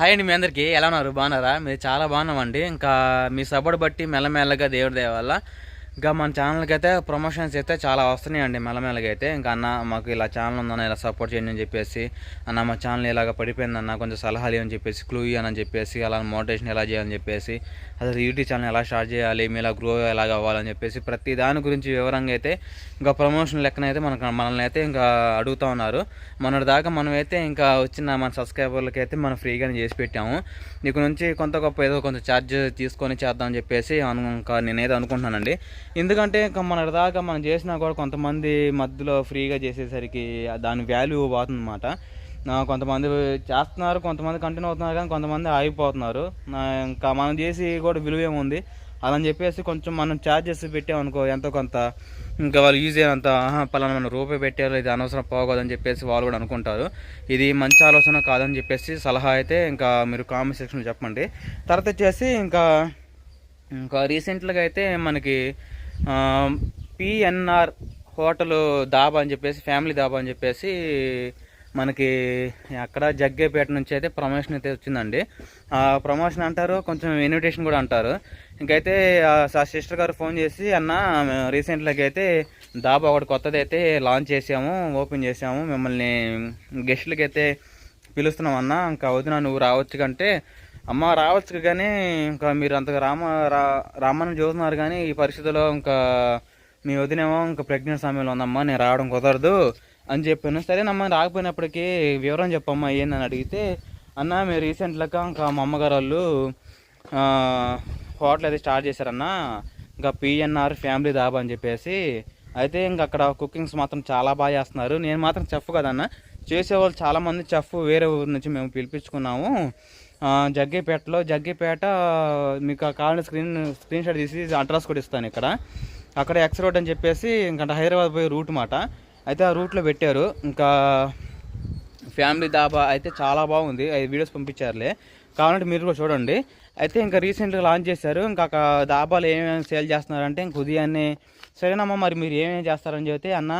Hi అండి మీ అందరికీ. ఎలా ఉన్నారు? బాగున్నారా? మీరు చాలా బాగున్నామండి. ఇంకా మీ సపోర్ట్ బట్టి మెల్లమెల్లగా దేవుడి దయ వల్ల ఇంకా మన ఛానల్కి అయితే ప్రమోషన్స్ అయితే చాలా వస్తున్నాయండి మెల్లమెల్లగా అయితే. ఇంకా అన్న మాకు ఇలా ఛానల్ ఉందన్న ఇలా సపోర్ట్ చేయండి అని చెప్పేసి అన్న మా ఛానల్ ఇలాగ పడిపోయిందన్న కొంచెం సలహాలు అని చెప్పేసి క్లూ అని చెప్పేసి అలా మోటివేషన్ ఎలా చేయాలని చెప్పేసి అసలు యూట్యూబ్ ఛానల్ ఎలా స్టార్ట్ చేయాలి మీలా గ్రో ఎలాగ అవ్వాలని చెప్పేసి ప్రతి దాని గురించి వివరంగా అయితే ఇంకా ప్రమోషన్ లెక్కన అయితే మనకు మనల్ని అయితే ఇంకా అడుగుతూ ఉన్నారు. మొన్నటి దాకా మనం అయితే ఇంకా వచ్చిన మన సబ్స్క్రైబర్లకి అయితే మనం ఫ్రీగానే చేసి పెట్టాము. నీకు నుంచి కొంత గొప్ప ఏదో కొంచెం ఛార్జ్ తీసుకొని చేద్దామని చెప్పేసి అను ఇంకా నేనైతే అనుకుంటున్నానండి. ఎందుకంటే ఇంకా మన దాకా మనం చేసినా కూడా కొంతమంది మధ్యలో ఫ్రీగా చేసేసరికి దాని వాల్యూ పోతుందన్నమాట. కొంతమంది చేస్తున్నారు కొంతమంది కంటిన్యూ అవుతున్నారు కానీ కొంతమంది ఆగిపోతున్నారు. ఇంకా మనం చేసి కూడా విలువ ఏముంది? అలా అని చెప్పేసి కొంచెం మనం ఛార్జెస్ పెట్టామనుకో ఎంతో కొంత ఇంకా వాళ్ళు యూజ్ అయినంత "ఆహా, పలానా మన రూపాయి పెట్టారు ఇది అనవసరం పోకూడదని చెప్పేసి వాళ్ళు కూడా అనుకుంటారు. ఇది మంచి ఆలోచన కాదని చెప్పేసి సలహా అయితే ఇంకా మీరు కామెంట్ సెక్షన్లో చెప్పండి. తర్వాత వచ్చేసి ఇంకా ఇంకా రీసెంట్గా అయితే మనకి పిఎన్ఆర్ హోటల్ దాబా అని చెప్పేసి ఫ్యామిలీ దాబా అని చెప్పేసి మనకి అక్కడ జగ్గేపేట నుంచి అయితే ప్రమోషన్ అయితే వచ్చిందండి. ఆ ప్రమోషన్ అంటారు కొంచెం ఇన్విటేషన్ కూడా అంటారు. ఇంకైతే ఆ సిస్టర్ గారు ఫోన్ చేసి అన్న రీసెంట్లకి అయితే దాబా ఒకటి కొత్తది అయితే లాంచ్ చేసాము ఓపెన్ చేసాము మిమ్మల్ని గెస్ట్లకి అయితే పిలుస్తున్నాం అన్న ఇంకా వదిన నువ్వు రావచ్చు కంటే అమ్మ రావచ్చు కానీ ఇంకా మీరు అంతగా రామ రా రామని చూస్తున్నారు కానీ ఈ పరిస్థితిలో ఇంకా మీ వదినేమో ఇంకా ప్రెగ్నెంట్ సమయంలో ఉందమ్మా నేను రావడం కుదరదు అని చెప్పాను. సరేనమ్మా రాకపోయినప్పటికీ వివరం చెప్పమ్మా ఏందని అడిగితే అన్న మీరు రీసెంట్గా ఇంకా మా అమ్మగారు వాళ్ళు హోటల్ అయితే స్టార్ట్ చేశారన్న ఇంకా పిఎన్ఆర్ ఫ్యామిలీ దాబా అని చెప్పేసి అయితే ఇంకా అక్కడ కుకింగ్స్ మాత్రం చాలా బాగా చేస్తున్నారు. నేను మాత్రం చెఫ్ కదన్న చేసేవాళ్ళు చాలామంది చెఫ్ వేరే ఊరి నుంచి మేము పిలిపించుకున్నాము. జగ్గేపేటలో జగ్గేపేట మీకు కావాలని స్క్రీన్ స్క్రీన్ షాట్ తీసి అడ్రస్ కూడా ఇస్తాను ఇక్కడ. అక్కడ ఎక్స్ రోడ్ అని చెప్పేసి ఇంకా హైదరాబాద్ పోయే రూట్ మాట. అయితే ఆ రూట్లో పెట్టారు. ఇంకా ఫ్యామిలీ దాబా అయితే చాలా బాగుంది. అది వీడియోస్ పంపించారులే. కావాలంటే మీరు కూడా చూడండి. అయితే ఇంకా రీసెంట్గా లాంచ్ చేశారు. ఇంకా దాబాలు ఏమేమి సేల్ చేస్తున్నారంటే ఇంక ఉదయాన్నే సరేనమ్మా మరి మీరు ఏమేమి చేస్తారని చెబితే అన్న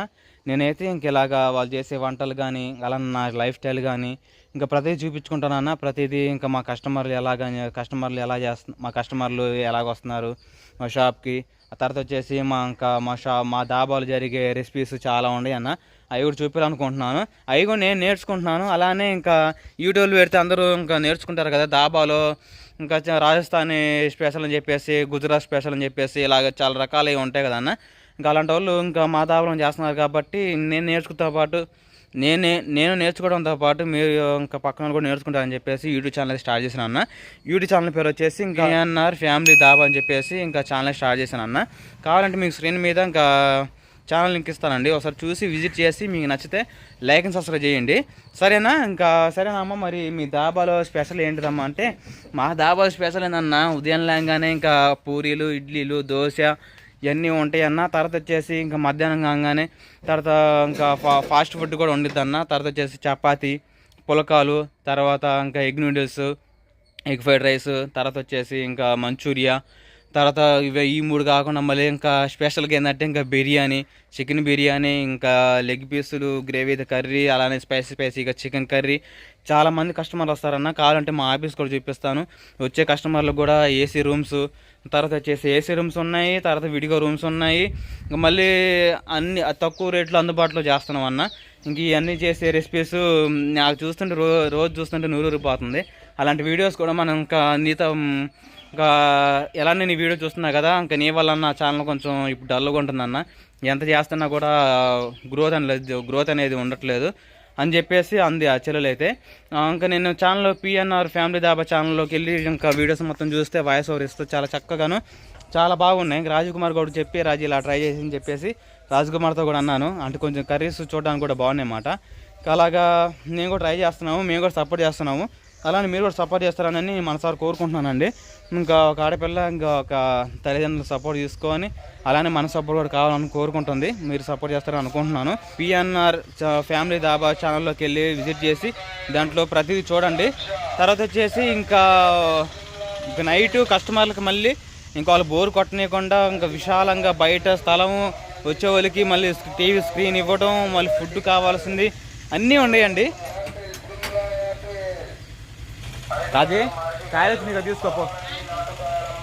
నేనైతే ఇంక ఇలాగా వాళ్ళు చేసే వంటలు కానీ అలా నా లైఫ్ స్టైల్ కానీ ఇంకా ప్రతిదీ చూపించుకుంటానన్న ప్రతిదీ ఇంకా మా కస్టమర్లు ఎలాగ కస్టమర్లు ఎలా చేస్తు మా కస్టమర్లు ఎలాగ వస్తున్నారు మా షాప్కి. ఆ తర్వాత వచ్చేసి మా ఇంకా మా షా మా దాబాలు జరిగే రెసిపీస్ చాలా ఉన్నాయి అన్న. అవి కూడా చూపించాలనుకుంటున్నాను అవి కూడా నేను నేర్చుకుంటున్నాను. అలానే ఇంకా యూట్యూబ్లో పెడితే అందరూ ఇంకా నేర్చుకుంటారు కదా దాబాలో ఇంకా రాజస్థానీ స్పెషల్ అని చెప్పేసి గుజరాత్ స్పెషల్ అని చెప్పేసి ఇలాగ చాలా రకాలు ఉంటాయి కదా అన్న. ఇంకా అలాంటి వాళ్ళు ఇంకా మా దాబాలో చేస్తున్నారు కాబట్టి నేను నేర్చుకుంటా పాటు నేనే నేను నేర్చుకోవడంతో పాటు మీరు ఇంకా పక్కన కూడా నేర్చుకుంటారని చెప్పేసి యూట్యూబ్ ఛానల్ స్టార్ట్ చేశాను అన్న. యూట్యూబ్ ఛానల్ పేరు వచ్చేసి ఇంకా ఏఎన్ఆర్ ఫ్యామిలీ దాబా అని చెప్పేసి ఇంకా ఛానల్ స్టార్ట్ చేశాను అన్న. కావాలంటే మీకు స్క్రీన్ మీద ఇంకా ఛానల్ లింక్ ఇస్తానండి. ఒకసారి చూసి విజిట్ చేసి మీకు నచ్చితే లైక్ అండ్ సబ్స్క్రైబ్ చేయండి. సరేనా? ఇంకా సరేనా అమ్మ? మరి మీ దాబాలో స్పెషల్ ఏంటిదమ్మా అంటే మా దాబాలో స్పెషల్ ఏందన్నా? ఉదయం లేగానే ఇంకా పూరీలు ఇడ్లీలు దోశ ఇవన్నీ ఉంటాయి అన్న. తర్వాత వచ్చేసి ఇంకా మధ్యాహ్నం కాగానే తర్వాత ఇంకా ఫా ఫాస్ట్ ఫుడ్ కూడా వండిద్ది అన్న. తర్వాత వచ్చేసి చపాతి పులకాలు తర్వాత ఇంకా egg noodles egg fried rice తర్వాత వచ్చేసి ఇంకా మంచూరియా తర్వాత ఇవే ఈ మూడు కాకుండా మళ్ళీ ఇంకా స్పెషల్గా ఏంటంటే ఇంకా బిర్యానీ చికెన్ బిర్యానీ ఇంకా లెగ్ పీసులు గ్రేవీ కర్రీ అలానే స్పైసీ స్పైసీగా చికెన్ కర్రీ. చాలా మంది కస్టమర్లు వస్తారన్న కావాలంటే మా ఆఫీస్ కూడా చూపిస్తాను. వచ్చే కస్టమర్లకు కూడా ఏసీ రూమ్స్ తర్వాత వచ్చేసి ఏసీ రూమ్స్ ఉన్నాయి తర్వాత విడిగా రూమ్స్ ఉన్నాయి. ఇంకా మళ్ళీ అన్ని తక్కువ రేట్లో అందుబాటులో చేస్తున్నాం అన్న. ఇంక ఇవన్నీ చేసే రెసిపీస్ నాకు చూస్తుంటే రో రోజు చూస్తుంటే నూరూరిపోతుంది. అలాంటి వీడియోస్ కూడా మనం ఇంకా నీతో ఇంకా ఎలా నేను ఈ వీడియో చూస్తున్నా కదా ఇంకా నీ వల్ల నా ఛానల్ కొంచెం ఇప్పుడు డల్గా ఉంటుందన్న ఎంత చేస్తున్నా కూడా గ్రోత్ అనేది గ్రోత్ అనేది ఉండట్లేదు అని చెప్పేసి అంది ఆ చెల్లెలు అయితే. ఇంకా నేను ఛానల్లో పిఎన్ఆర్ ఫ్యామిలీ దాబా ఛానల్లోకి వెళ్ళి ఇంకా వీడియోస్ మొత్తం చూస్తే వాయిస్ ఓవర్ ఇస్తూ చాలా చక్కగాను చాలా బాగున్నాయి. రాజకుమార్ గౌడ్ చెప్పి రాజు ఇలా ట్రై చేసి అని చెప్పేసి రాజకుమార్తో కూడా అన్నాను. అంటే కొంచెం కర్రీస్ చూడడానికి కూడా బాగున్నాయి అన్నమాట. ఇంకా అలాగా నేను కూడా ట్రై చేస్తున్నాము మేము కూడా సపోర్ట్ చేస్తున్నాము. అలానే మీరు కూడా సపోర్ట్ చేస్తారని మనసారి కోరుకుంటున్నానండి. ఇంకా ఒక ఆడపిల్ల ఇంకా ఒక తల్లిదండ్రులు సపోర్ట్ తీసుకొని అలానే మన సపోర్ట్ కూడా కావాలని కోరుకుంటుంది. మీరు సపోర్ట్ చేస్తారని అనుకుంటున్నాను. పిఎన్ఆర్ ఫ్యామిలీ దాబా ఛానల్లోకి వెళ్ళి విజిట్ చేసి దాంట్లో ప్రతిదీ చూడండి. తర్వాత వచ్చేసి ఇంకా నైట్ కస్టమర్లకు మళ్ళీ ఇంకా వాళ్ళు బోర్ కొట్టనీయకుండా ఇంకా విశాలంగా బయట స్థలము వచ్చే వాళ్ళకి మళ్ళీ టీవీ స్క్రీన్ ఇవ్వడం మళ్ళీ ఫుడ్ కావాల్సింది అన్నీ ఉన్నాయండి. రాజీ కాయలు వచ్చినాయి తీసుకోపో.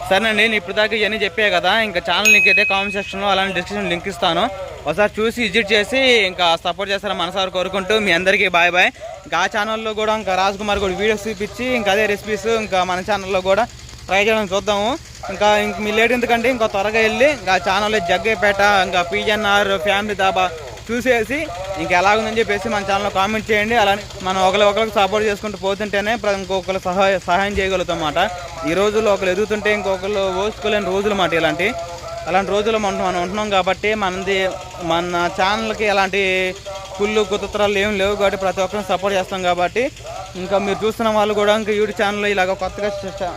సరేనండి నేను ఇప్పుడు దాకా ఇవన్నీ చెప్పే కదా ఇంకా ఛానల్ లింక్ అయితే కామెంట్ సెక్షన్లో అలానే డిస్క్రిప్షన్ లింక్ ఇస్తాను. ఒకసారి చూసి విజిట్ చేసి ఇంకా సపోర్ట్ చేస్తారని మనసారి కోరుకుంటూ మీ అందరికీ బాయ్ బాయ్ ఇంకా ఆ ఛానల్లో కూడా ఇంకా రాజ్ కుమార్ కూడా వీడియోస్ చూపించి ఇంకా అదే రెసిపీస్ ఇంకా మన ఛానల్లో కూడా ట్రై చేయడం చూద్దాము. ఇంకా ఇంక మీ లేట్ ఎందుకంటే ఇంకా త్వరగా వెళ్ళి ఇంకా ఛానల్లో జగ్గేపేట ఇంకా పీజన్ఆర్ ఫ్యామిలీ దాబా చూసేసి ఇంకా ఎలాగుందని చెప్పేసి మన ఛానల్లో కామెంట్ చేయండి. అలానే మనం ఒకరి ఒకరికి సపోర్ట్ చేసుకుంటూ పోతుంటేనే ఇంకొకరు సహాయ సహాయం చేయగలుగుతాం అన్నమాట ఈ రోజుల్లో ఒకరు ఎదుగుతుంటే ఇంకొకరు ఓసుకోలేని రోజులు మాట ఇలాంటి. అలాంటి రోజులు మనం మనం ఉంటున్నాం కాబట్టి మనది మన ఛానల్కి ఎలాంటి కుళ్ళు కుతత్రాలు ఏం లేవు కాబట్టి ప్రతి ఒక్కరిని సపోర్ట్ చేస్తాం కాబట్టి ఇంకా మీరు చూస్తున్న వాళ్ళు కూడా ఇంకా యూట్యూబ్ ఛానల్ ఇలాగ కొత్తగా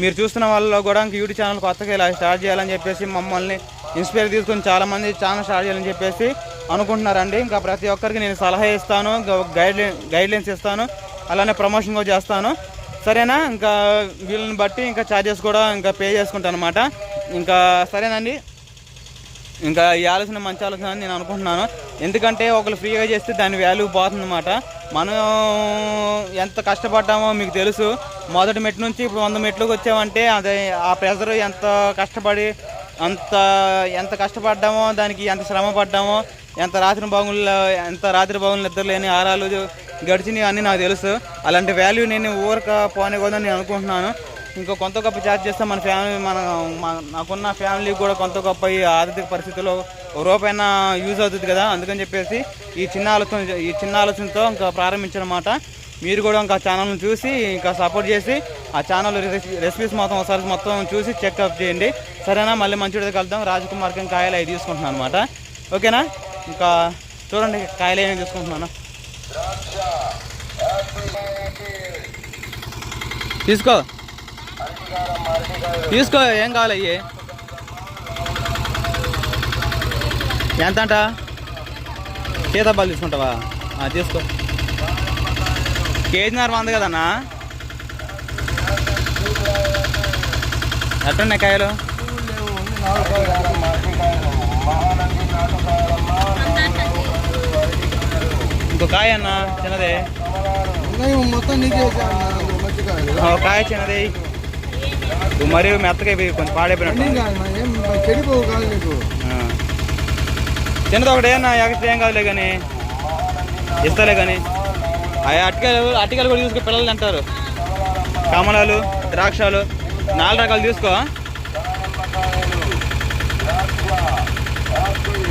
మీరు చూస్తున్న వాళ్ళలో కూడా ఇంకా యూట్యూబ్ ఛానల్ కొత్తగా ఇలా స్టార్ట్ చేయాలని చెప్పేసి మమ్మల్ని ఇన్స్పైర్ తీసుకొని చాలామంది ఛానల్ స్టార్ట్ చేయాలని చెప్పేసి అనుకుంటున్నారండి. ఇంకా ప్రతి ఒక్కరికి నేను సలహా ఇస్తాను ఇంకా గైడ్లైన్స్ ఇస్తాను అలానే ప్రమోషన్ కూడా చేస్తాను. సరేనా? ఇంకా వీళ్ళని బట్టి ఇంకా ఛార్జెస్ కూడా ఇంకా పే చేసుకుంటాను అనమాట ఇంకా సరేనండి. ఇంకా ఈ ఆలోచన మంచి ఆలోచన అని నేను అనుకుంటున్నాను. ఎందుకంటే ఒకరు ఫ్రీగా చేస్తే దాని వాల్యూ పోతుందన్నమాట. మనం ఎంత కష్టపడ్డామో మీకు తెలుసు. మొదటి మెట్టు నుంచి ఇప్పుడు వంద మెట్లకు వచ్చామంటే అదే ఆ ప్రెజర్ ఎంత కష్టపడి అంత ఎంత కష్టపడ్డామో దానికి ఎంత శ్రమ పడ్డామో ఎంత రాత్రి బాగులు ఎంత రాత్రి బాగులు నిద్ర లేని ఆరాలు గడిచినవి అని నాకు తెలుసు. అలాంటి వాల్యూ నేను ఊరక పోనివ్వదని నేను అనుకుంటున్నాను. ఇంకో కొంత గొప్ప చార్జ్ చేస్తే మన ఫ్యామిలీ మన నాకున్న ఫ్యామిలీ కూడా కొంత గొప్ప ఈ ఆర్థిక పరిస్థితుల్లో రూపైనా యూజ్ అవుతుంది కదా. అందుకని చెప్పేసి ఈ చిన్న ఆలోచన ఈ చిన్న ఆలోచనతో ఇంకా ప్రారంభించనమాట మీరు కూడా ఇంకా ఛానల్ని చూసి ఇంకా సపోర్ట్ చేసి ఆ ఛానల్ రెసిపీస్ మొత్తం ఒకసారి మొత్తం చూసి చెక్అప్ చేయండి. సరేనా? మళ్ళీ మంచి కలుద్దాం. రాజకుమార్కి ఇంకా కాయలు అవి తీసుకుంటున్నాను అనమాట ఓకేనా? ఇంకా చూడండి కాయలు ఏమేమి తీసుకుంటున్నాను. తీసుకో. తీసుకో ఏం కావాలి అయ్యి? ఎంత అంట సీతాబాలు తీసుకుంటావా? తీసుకో. కేజీన్నర వంద కదన్నా? ఎట్టున్నాయి కాయలు? ఇంకో కాయ అన్న చిన్నదే మొత్తం కాయ. చిన్నది మరి మెత్తగా కొంచెం పాడైపోయినట్టు ఏం చెడిపోవు కాదు నీకు. చిన్నది ఒకటి ఏమన్నా ఎక్స్ట్రా ఏం కాదులే కానీ ఇస్తాలే కానీ అవి అటికాయలు అటికాయలు కూడా తీసుకో పిల్లలు అంటారు కమలాలు ద్రాక్షాలు నాలుగు రకాలు తీసుకో.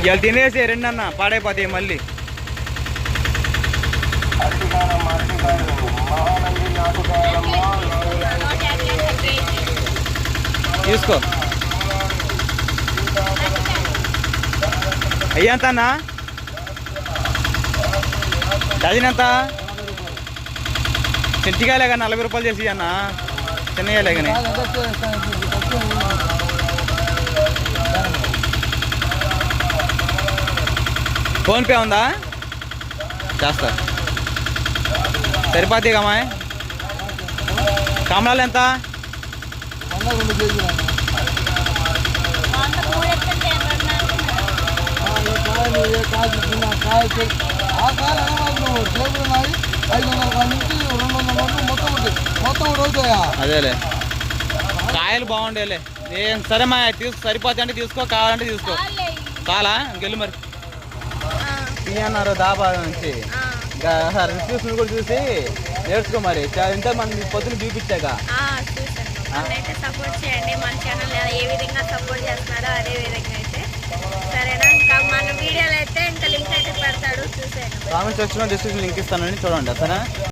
ఇవాళ తినేసి రెండన్న పాడైపోతాయి మళ్ళీ. తీసుకో. అయ్యంత అన్న డజన్ ఎంత కానీ నలభై రూపాయలు చేసి అన్న చిన్నయ్యలే కానీ. ఫోన్పే ఉందా? చేస్తా. సరిపోతాయి కమ్మా కమలాలు ఎంత? ఆ కాయలు అనవాలి నువ్వు టేబుల్ ఉన్నాయి ఐదు వందల కాడ నుంచి రెండు వందల వరకు మొత్తం ఉంటుంది మొత్తం అదేలే. కాయలు బాగుండేలే. ఏం సరే మా తీసు సరిపోతాయి అంటే తీసుకో కావాలంటే తీసుకో. చాలా ఇంకెళ్ళు మరి. అన్నారు దాబా నుంచి. ఇంకా రివ్యూస్ కూడా చూసి నేర్చుకో మరి. ఇంత మంది పొద్దున చూపించాక. అయితే సపోర్ట్ చేయండి. మన ఛానల్ ఏ విధంగా సపోర్ట్ చేస్తున్నారో అదే విధంగా అయితే. సరేనా? ఇంకా మన వీడియోలో అయితే ఇంకా లింక్ అయితే పెడతాడు. చూసేయండి కామెంట్ సెక్షన్లో డిస్క్రిప్షన్ లింక్ ఇస్తానని చూడండి సరేనా